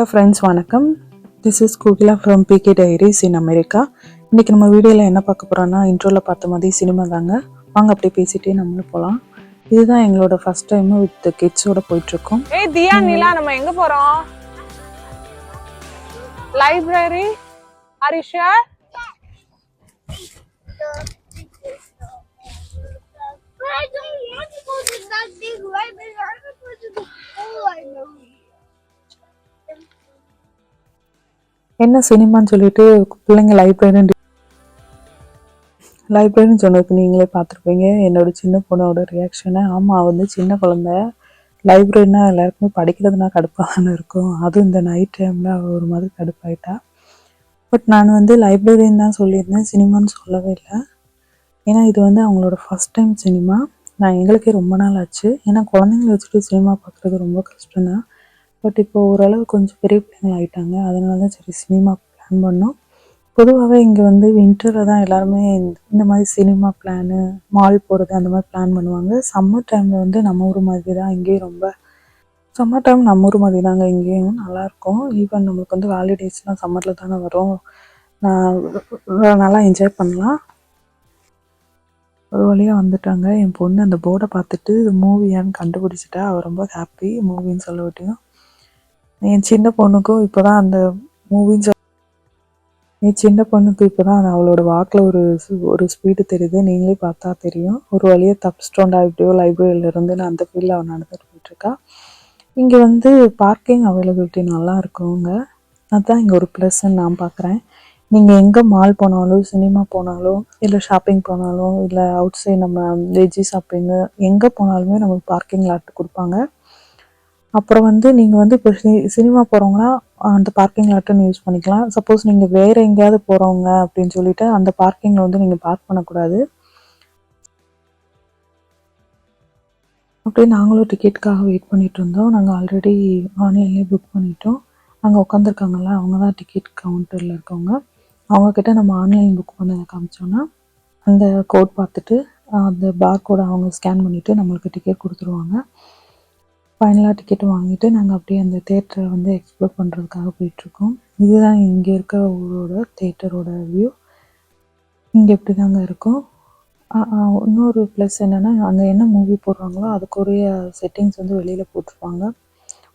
Hello friends வணக்கம். This is Kugila from PK diaries in America இன்றைக்கி நம்ம வீடியோவில் என்ன பார்க்க போகிறோன்னா இன்ட்ரோவில் பார்த்த மாதிரி சினிமா தாங்க. வாங்க அப்படியே பேசிகிட்டே நம்மளும் போகலாம் இதுதான் எங்களோட ஃபஸ்ட் டைம் வித் கிட்ஸோட போயிட்டுருக்கோம். ஏய் தியா நிலா நம்ம எங்க போறோம்? Library But I don't want என்ன சினிமான்னு சொல்லிட்டு பிள்ளைங்க லைப்ரரின்னு லைப்ரரின்னு சொன்னதுக்கு நீங்களே பார்த்துருப்பீங்க. என்னோட சின்ன பொண்ணோட ரியாக்ஷனை ஆமாம் வந்து சின்ன குழந்த. லைப்ரரினா எல்லாருக்குமே படிக்கிறதுனா கடுப்பாக இருக்கும். அதுவும் இந்த நைட் டைமில் அவள் ஒரு மாதிரி கடுப்பாயிட்டா. பட் நான் வந்து லைப்ரரின்னு தான் சொல்லியிருந்தேன் சினிமான்னு சொல்லவே இல்லை. ஏன்னா இது வந்து அவங்களோட ஃபஸ்ட் டைம் சினிமா நான் எங்களுக்கே ரொம்ப நாள் ஆச்சு. ஏன்னா குழந்தைங்கள வச்சுட்டு சினிமா பார்க்குறது ரொம்ப கஷ்டம் தான் பட் இப்போ ஓரளவு கொஞ்சம் பெரிய பிள்ளைங்கள் ஆகிட்டாங்க அதனால தான் சரி சினிமா பிளான் பண்ணோம். பொதுவாகவே இங்கே வந்து வின்டரில் தான் எல்லாருமே இந்த- மாதிரி சினிமா பிளானு மால் போகிறது அந்த மாதிரி பிளான் பண்ணுவாங்க. சம்மர் டைமில் வந்து நம்ம ஊர் மாதிரி தான். இங்கேயும் ரொம்ப சம்மர் டைம் நம்ம ஊர் மாதிரி தாங்க. இங்கேயும் நல்லாயிருக்கும் ஈவன் நம்மளுக்கு வந்து ஹாலிடேஸ்லாம் சம்மரில் தானே வரும். நான் நல்லா என்ஜாய் பண்ணலாம். ஒரு வழியாக வந்துட்டாங்க. என் பொண்ணு அந்த போர்டை பார்த்துட்டு இது மூவியான்னு கண்டுபிடிச்சிட்டா. அவள் ரொம்ப ஹாப்பி மூவின்னு சொல்ல விட்டியும் என் சின்ன பொண்ணுக்கும் இப்போ தான் அந்த மூவின்னு சொல் என் சின்ன பொண்ணுக்கு இப்போ தான் அவளோட வாக்கில் ஒரு ஒரு ஸ்பீடு தெரியுது. நீங்களே பார்த்தா தெரியும். ஒரு வழியாக தப்பிச்சிட்டோண்டா இப்படியோ லைப்ரரியிலேருந்து நான் அந்த ஃபீல்டில் அவள் நடந்துட்டு போயிட்டுருக்கா. இங்கே வந்து பார்க்கிங் அவைலபிலிட்டி நல்லா இருக்குங்க. அதுதான் இங்கே ஒரு ப்ளஸ்ன்னு நான் பார்க்குறேன் நீங்கள் எங்கே மால் போனாலும் சினிமா போனாலும் இல்லை ஷாப்பிங் போனாலும் இல்லை அவுட் சைட் நம்ம வெஜ்ஜி ஷாப்பிங்கு எங்கே போனாலுமே நமக்கு பார்க்கிங் லாட் கொடுப்பாங்க. அப்புறம் வந்து நீங்கள் வந்து இப்போ சினிமா போகிறவங்கன்னா அந்த பார்க்கிங் லாட்டுன்னு யூஸ் பண்ணிக்கலாம். சப்போஸ் நீங்கள் வேறு எங்கேயாவது போகிறவங்க அப்படின்னு சொல்லிட்டு அந்த பார்க்கிங்கில் வந்து நீங்கள் பார்க் பண்ணக்கூடாது. அப்படியே நாங்களும் டிக்கெட்டுக்காக வெயிட் பண்ணிகிட்டு இருந்தோம். நாங்கள் ஆல்ரெடி ஆன்லைன்லேயே புக் பண்ணிட்டோம். அங்கே உட்காந்துருக்காங்கல்ல அவங்க தான் டிக்கெட் கவுண்டரில் இருக்கவங்க. அவங்கக்கிட்ட நம்ம ஆன்லைன் புக் பண்ண காமிச்சோன்னா அந்த கோட் பார்த்துட்டு அந்த பார் கோடை அவங்க ஸ்கேன் பண்ணிவிட்டு நம்மளுக்கு டிக்கெட் கொடுத்துருவாங்க. ஃபைனலாக டிக்கெட் வாங்கிட்டு நாங்கள் அப்படியே அந்த தேட்டரை வந்து எக்ஸ்ப்ளோர் பண்ணுறதுக்காக போயிட்டுருக்கோம். இதுதான் இங்கே இருக்க ஊரோட தேட்டரோட வியூ இங்கே இப்படி தாங்க இருக்கும் இன்னொரு ப்ளஸ் என்னென்னா அங்கே என்ன மூவி போடுறாங்களோ அதுக்குரிய செட்டிங்ஸ் வந்து வெளியில் போட்டிருப்பாங்க.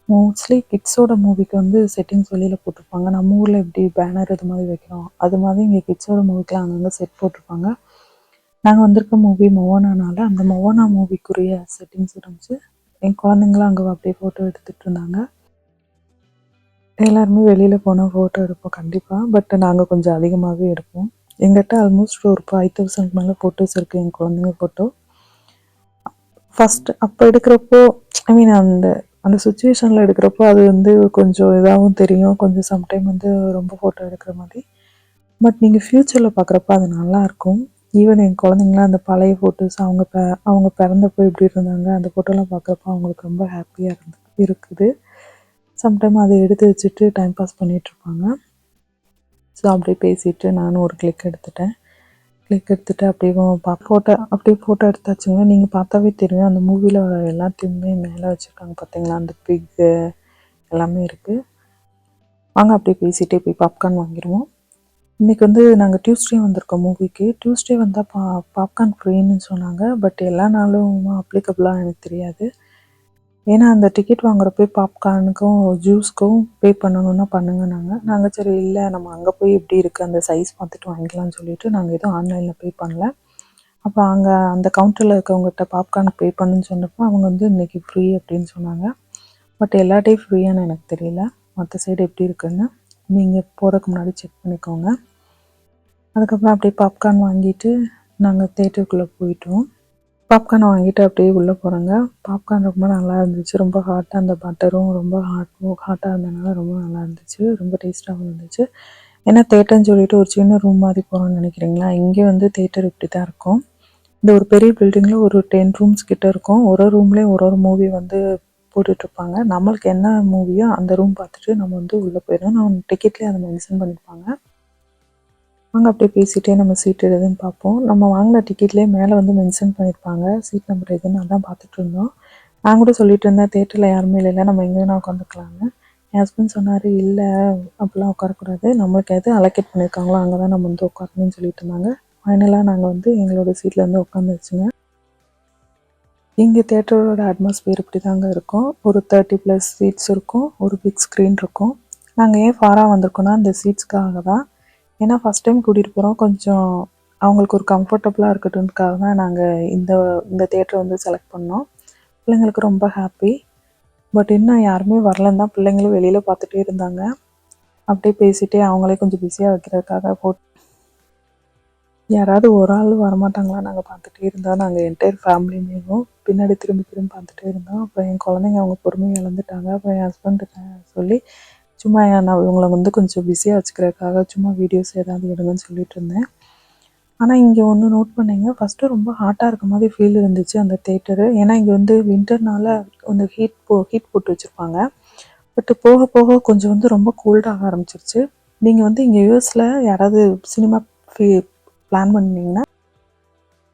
மோஸ்ட்லி கிட்ஸோட மூவிக்கு வந்து செட்டிங்ஸ் வெளியில் போட்டிருப்பாங்க. நம்ம ஊரில் எப்படி பேனர் இது மாதிரி வைக்கிறோம் அது மாதிரி இங்கே கிட்ஸோட மூவிக்கெலாம் அங்கங்கே செட் போட்டிருப்பாங்க. நாங்கள் வந்திருக்க மூவி மொவானானால அந்த மொவானா மூவிக்குரிய செட்டிங்ஸ் இருந்துச்சு. என் குழந்தைங்களாம் அங்கே அப்படியே ஃபோட்டோ எடுத்துகிட்டு இருந்தாங்க. எல்லாருமே வெளியில் போனால் ஃபோட்டோ எடுப்போம் கண்டிப்பாக பட் நாங்கள் கொஞ்சம் அதிகமாகவே எடுப்போம். எங்கிட்ட ஆல்மோஸ்ட் ஒரு ஃபைவ் தௌசண்ட் மேலே ஃபோட்டோஸ் இருக்குது என் குழந்தைங்க ஃபோட்டோ ஃபஸ்ட்டு அப்போ எடுக்கிறப்போ ஐ மீன் அந்த அந்த சுச்சுவேஷனில் எடுக்கிறப்போ அது வந்து கொஞ்சம் இதாகவும் தெரியும். கொஞ்சம் சம்டைம் வந்து ரொம்ப ஃபோட்டோ எடுக்கிற மாதிரி. பட் நீங்கள் ஃப்யூச்சரில் பார்க்குறப்ப அது நல்லாயிருக்கும் ஈவன் என் குழந்தைங்களாம் அந்த பழைய ஃபோட்டோஸ் அவங்க ப அவங்க பிறந்தப்போ எப்படி இருந்தாங்க. அந்த ஃபோட்டோலாம் பார்க்குறப்ப அவங்களுக்கு ரொம்ப ஹாப்பியாக இருந்து இருக்குது. சம்டைம் அதை எடுத்து வச்சுட்டு டைம் பாஸ் பண்ணிகிட்ருப்பாங்க ஸோ அப்படியே பேசிட்டு நானும் ஒரு கிளிக் எடுத்துட்டேன். கிளிக் எடுத்துட்டு அப்படியே பா ஃபோட்டோ அப்படியே ஃபோட்டோ எடுத்தாச்சுங்க நீங்கள் பார்த்தாவே தெரியும். அந்த மூவியில் வர எல்லாத்தையுமே மேலே வச்சுருக்காங்க பார்த்தீங்களா? அந்த பிக்கு எல்லாமே இருக்குது வாங்க அப்படியே பேசிகிட்டே போய் பாப்கார்ன் வாங்கிடுவோம். இன்றைக்கி வந்து நாங்கள் டியூஸ்டே வந்திருக்கோம் மூவிக்கு டியூஸ்டே வந்தால் பா பாப்கார்ன் ஃப்ரீன்னு சொன்னாங்க. பட் எல்லா நாளும் அப்ளிகபிளாக எனக்கு தெரியாது. ஏன்னா அந்த டிக்கெட் வாங்குறப்போ பாப்கார்னுக்கும் ஜூஸ்க்கும் பே பண்ணணும்னா பண்ணுங்க நாங்கள் நாங்கள் சரி இல்லை நம்ம அங்கே போய் எப்படி இருக்குது அந்த சைஸ் பார்த்துட்டு வாங்கிக்கலாம்னு சொல்லிட்டு நாங்கள் எதுவும் ஆன்லைனில் பே பண்ணல. அப்போ அங்கே அந்த கவுண்டரில் இருக்கவங்ககிட்ட பாப்கார்னுக்கு பே பண்ணுன்னு சொன்னப்போ அவங்க வந்து இன்றைக்கி ஃப்ரீ அப்படின்னு சொன்னாங்க. பட் எல்லா டே ஃப்ரீயான்னு எனக்கு தெரியல. மற்ற சைடு எப்படி இருக்குன்னு. நீங்கள் போகிறதுக்கு முன்னாடி செக் பண்ணிக்கோங்க. அதுக்கப்புறம் அப்படியே பாப்கார்ன் வாங்கிட்டு நாங்கள் தேட்டருக்குள்ளே போயிட்டோம். பாப்கார்ன் வாங்கிட்டு அப்படியே உள்ளே போகிறாங்க பாப்கார்ன் ரொம்ப நல்லா இருந்துச்சு. ரொம்ப ஹாட்டாக அந்த பட்டரும் ரொம்ப ஹாட் ஹாட்டாக இருந்ததுனால ரொம்ப நல்லா இருந்துச்சு. ரொம்ப டேஸ்ட்டாகவும் இருந்துச்சு. ஏன்னா தேட்டர்னு சொல்லிட்டு ஒரு சின்ன ரூம் மாதிரி போகிறோம்னு நினைக்கிறீங்களா? இங்கே வந்து தேட்டர் இப்படி தான் இருக்கும். இந்த ஒரு பெரிய பில்டிங்கில் ஒரு டென் ரூம்ஸ் கிட்ட இருக்கும். ஒரு ஒரு ரூம்லேயும் ஒரு ஒரு மூவி வந்து போட்டுட்ருப்பாங்க. நம்மளுக்கு என்ன மூவியோ அந்த ரூம் பார்த்துட்டு நம்ம வந்து உள்ளே போயிடும் நம்ம டிக்கெட்லேயே அதை மென்ஷன் பண்ணியிருப்பாங்க நாங்கள் அப்படியே பேசிகிட்டே நம்ம சீட் எதுன்னு பார்ப்போம். நம்ம வாங்கின டிக்கெட்லேயே மேலே வந்து மென்ஷன் பண்ணியிருப்பாங்க சீட் நம்பர் எதுன்னு அதான் பார்த்துட்டு இருந்தோம். நான் கூட சொல்லிட்டு இருந்தேன் தேட்டரில் யாருமே இல்லை நம்ம எங்கே வேணால் உட்காந்துக்கலான்னு என் ஹஸ்பண்ட் சொன்னார் இல்லை அப்படிலாம் உட்காரக்கூடாது. நம்மளுக்கு எது அலோகேட் பண்ணியிருக்காங்களோ அங்கே தான் நம்ம வந்து உட்காரணும்னு சொல்லிட்டு இருந்தாங்க. ஃபைனலாக நாங்கள் வந்து எங்களோட சீட்டில் வந்து உட்காந்துருச்சுங்க இங்கே தேட்டரோட அட்மாஸ்பியர் இப்படி தாங்க இருக்கும். ஒரு தேர்ட்டி ப்ளஸ் சீட்ஸ் இருக்கும். ஒரு பிக் ஸ்க்ரீன் இருக்கும். நாங்கள் ஏன் ஃபாராக வந்திருக்கோன்னா இந்த சீட்ஸ்க்காக தான். ஏன்னா ஃபஸ்ட் டைம் கூட்டிகிட்டு போகிறோம் கொஞ்சம் அவங்களுக்கு ஒரு கம்ஃபர்டபுளாக இருக்கட்டும்க்காக தான் நாங்கள் இந்த இந்த தேட்டரை வந்து செலக்ட் பண்ணோம். பிள்ளைங்களுக்கு ரொம்ப ஹாப்பி பட் இன்னும் யாருமே வரலன்னு தான் பிள்ளைங்களும் வெளியில் பார்த்துட்டே இருந்தாங்க. அப்படியே பேசிகிட்டே அவங்களே கொஞ்சம் பிஸியாக வைக்கிறதுக்காக போட்டு யாராவது ஒரு ஆள் வரமாட்டாங்களா? நாங்கள் பார்த்துட்டே இருந்தோம். நாங்கள் என்டையர் ஃபேமிலியுமேவும் பின்னாடி திரும்பி திரும்பி பார்த்துட்டே இருந்தோம். அப்புறம் என் குழந்தைங்க அவங்க பொறுமையை இழந்துட்டாங்க அப்புறம் என் ஹஸ்பண்ட்டு சொல்லி சும்மா நான் இவங்களை வந்து கொஞ்சம் பிஸியாக வச்சுக்கிறதுக்காக சும்மா வீடியோஸ் ஏதாவது எடுங்கன்னு சொல்லிட்டு இருந்தேன். ஆனால் இங்கே ஒன்று நோட் பண்ணிங்க. ஃபஸ்ட்டு ரொம்ப ஹாட்டாக இருக்க மாதிரி ஃபீல் இருந்துச்சு அந்த தேட்டரு ஏன்னா இங்கே வந்து வின்டர்னால அந்த ஹீட் போ ஹீட் போட்டு வச்சுருப்பாங்க. பட்டு போக போக கொஞ்சம் வந்து ரொம்ப கோல்டாக ஆரம்பிச்சிருச்சு. நீங்கள் வந்து இங்கே யூஎஸில் யாராவது சினிமா ஃபீ பிளான் பண்ணீங்கன்னா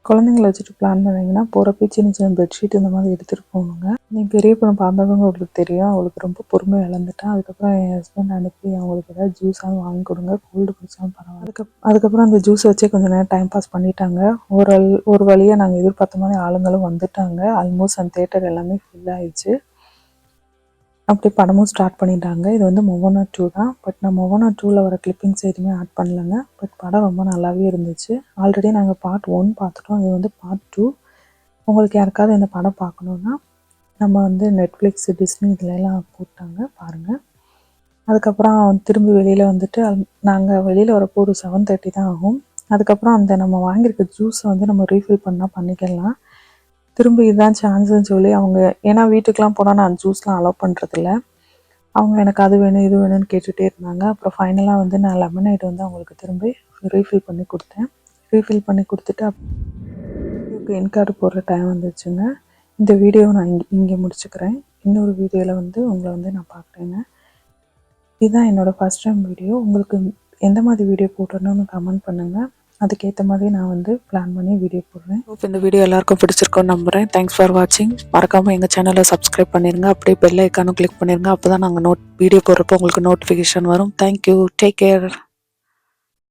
குழந்தைங்கள வச்சுட்டு பிளான் பண்ணிங்கன்னா போகிறப்ப சின்ன சின்ன பெட்ஷீட் இந்த மாதிரி எடுத்துகிட்டு போகணுங்க நீ பெரிய படம் பார்த்தவங்க அவளுக்கு தெரியும். அவளுக்கு ரொம்ப பொறுமை இழந்துட்டா அதுக்கப்புறம் என் ஹஸ்பண்ட் அனுப்பி அவங்களுக்கு ஏதாவது ஜூஸாக வாங்கி கொடுங்க. கோல்டு குடிச்சாலும் பரவாயில்ல. அதுக்கு அதுக்கப்புறம் அந்த ஜூஸ் வச்சே கொஞ்சம் நேரம் டைம் பாஸ் பண்ணிட்டாங்க. ஒரு ஒரு வழியாக நாங்கள் எதிர்பார்த்த மாதிரி ஆளுங்களும் வந்துட்டாங்க. ஆல்மோஸ்ட் அந்த தேட்டர் எல்லாமே ஃபில் ஆயிடுச்சு. அப்படி படமும் ஸ்டார்ட் பண்ணிட்டாங்க. இது வந்து மொவனா டூ தான். பட் நான் மொவனா டூவில் வர கிளிப்பிங்ஸ் எதுவுமே ஆட் பண்ணலங்க. பட் படம் ரொம்ப நல்லாவே இருந்துச்சு. ஆல்ரெடி நாங்கள் பார்ட் ஒன் பார்த்துட்டோம். இது வந்து பார்ட் டூ உங்களுக்கு யாருக்காவது இந்த படம் பார்க்கணுன்னா நம்ம வந்து நெட்ஃப்ளிக்ஸ் டிஸ்னி இதுல எல்லாம் போட்டாங்க. பாருங்கள் அதுக்கப்புறம் திரும்பி வெளியில் வந்துட்டு நாங்கள் வெளியில் வரப்போ ஒரு செவன் தேர்ட்டி தான் ஆகும். அதுக்கப்புறம் அந்த நம்ம வாங்கியிருக்க ஜூஸை வந்து நம்ம ரீஃபில் பண்ணால் பண்ணிக்கலாம். திரும்ப இதுதான் சான்ஸ்னு சொல்லி அவங்க ஏன்னா வீட்டுக்கெலாம் போனால் நான் ஜூஸ்லாம் அலோவ் பண்ணுறதில்ல அவங்க எனக்கு அது வேணும் இது வேணும்னு கேட்டுகிட்டே இருந்தாங்க. அப்புறம் ஃபைனலாக வந்து நான் லெமனைட் வந்து அவங்களுக்கு திரும்பி ரீஃபில் பண்ணி கொடுத்தேன். ரீஃபில் பண்ணி கொடுத்துட்டு வீடியோக்கு என் கார்டு போடுற டைம் வந்துச்சுங்க. இந்த வீடியோவை நான் இங்கே இங்கே முடிச்சுக்கிறேன். இன்னொரு வீடியோவில் வந்து உங்களை வந்து நான் பார்க்குறேங்க. இதுதான் என்னோடய ஃபஸ்ட் டைம் வீடியோ உங்களுக்கு எந்த மாதிரி வீடியோ போட்டணும்னு கமெண்ட் பண்ணுங்கள் அதுக்கேற்ற மாதிரி நான் வந்து பிளான் பண்ணி வீடியோ போடுறேன். இப்போ இந்த வீடியோ எல்லாருக்கும் பிடிச்சிருக்கோன்னு நம்புகிறேன் தேங்க்ஸ் ஃபார் வாட்சிங் மறக்காமல் எங்கள் சேனலை சப்ஸ்கிரைப் பண்ணிடுங்க அப்படியே பெல் ஐக்கானும் கிளிக் பண்ணிடுங்க அப்போ தான் நாங்கள் நோட் வீடியோ போடுறப்போ உங்களுக்கு நோட்டிஃபிகேஷன் வரும். Thank you take care